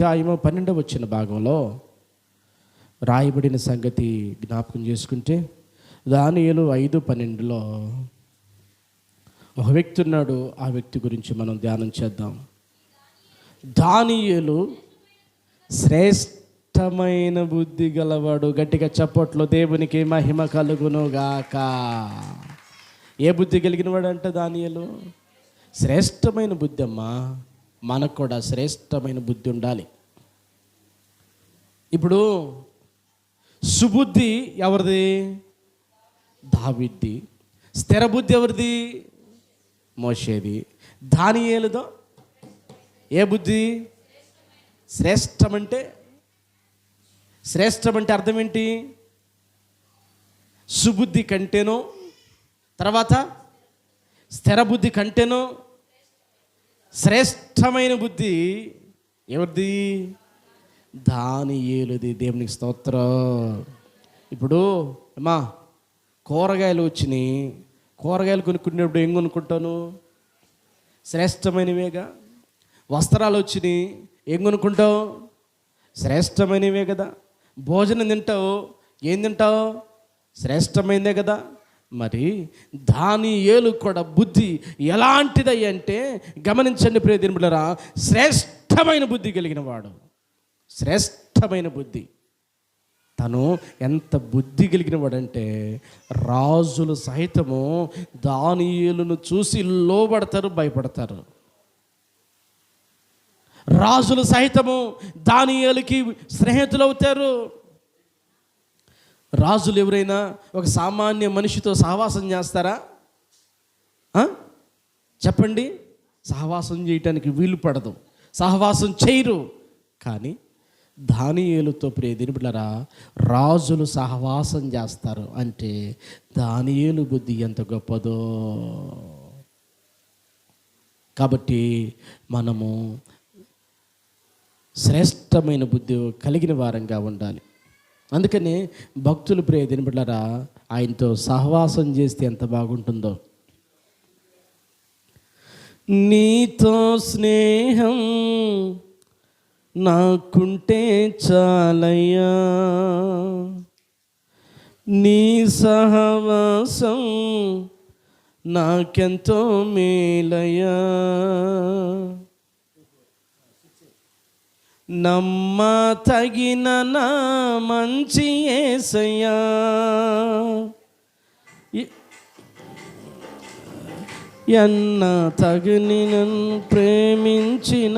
అధ్యాయము పన్నెండవ వచ్చిన భాగంలో రాయబడిన సంగతి జ్ఞాపకం చేసుకుంటే దానియలు ఐదు పన్నెండులో ఒక వ్యక్తి ఉన్నాడు ఆ వ్యక్తి గురించి మనం ధ్యానం చేద్దాం. దానియలు శ్రేష్టమైన బుద్ధి గలవాడు గట్టిగా చప్పట్లో దేవునికి మహిమ కలుగునుగాక. ఏ బుద్ధి కలిగిన వాడు అంటే దానియలు? శ్రేష్టమైన బుద్ధి అమ్మా. మనకు కూడా శ్రేష్టమైన బుద్ధి ఉండాలి. ఇప్పుడు సుబుద్ధి ఎవరిది? దావిద్ది. స్థిర బుద్ధి ఎవరిది? మోసేది దానియేలుదో ఏ బుద్ధి? శ్రేష్టమంటే? శ్రేష్టమంటే అర్థం ఏంటి సుబుద్ధి కంటేనో తర్వాత స్థిర బుద్ధి కంటేనో శ్రేష్టమైన బుద్ధి ఎవరిది దాని ఏలుది దేవునికి స్తోత్రం. ఇప్పుడు అమ్మా కూరగాయలు వచ్చినాయి. కూరగాయలు కొనుక్కునేప్పుడు ఏం కొనుక్కుంటాను? శ్రేష్టమైనవేగా? వస్త్రాలు వచ్చినాయి. ఏం కొనుక్కుంటావు? శ్రేష్టమైనవే కదా. భోజనం తింటావు. ఏం తింటావు? శ్రేష్టమైనదే కదా. మరి దాని ఏలు కూడా బుద్ధి ఎలాంటిదై అంటే గమనించండి ప్రియదినులరా శ్రేష్టమైన బుద్ధి కలిగిన వాడు. శ్రేష్టమైన బుద్ధి. తను ఎంత బుద్ధి కలిగిన వాడంటే రాజులు సహితము దానియులను చూసి లోబడతారు భయపడతారు. రాజులు సహితము దానియేలుకి స్నేహితులు అవుతారు రాజులు ఎవరైనా ఒక సామాన్య మనిషితో సహవాసం చేస్తారా? చెప్పండి. సహవాసం చేయటానికి వీలు పడదు. సహవాసం చేయరు. కానీ దానియేలుతో ప్రియ బిడ్డలారా రాజులు సహవాసం చేస్తారు అంటే దానియేలు బుద్ధి ఎంత గొప్పదో. కాబట్టి మనము శ్రేష్టమైన బుద్ధి కలిగిన వారంగా ఉండాలి. అందుకని భక్తులు ప్రియ దినబిడ్డారా ఆయనతో సహవాసం చేస్తే ఎంత బాగుంటుందో. నీతో స్నేహం నాకుంటే చాలయ్యా. నీ సహవాసం నాకెంతో మేలయ్యా. నమ్మ తగిన నా మంచి ఏసయ్యా. ఎన్న తగిన ప్రేమించినవయా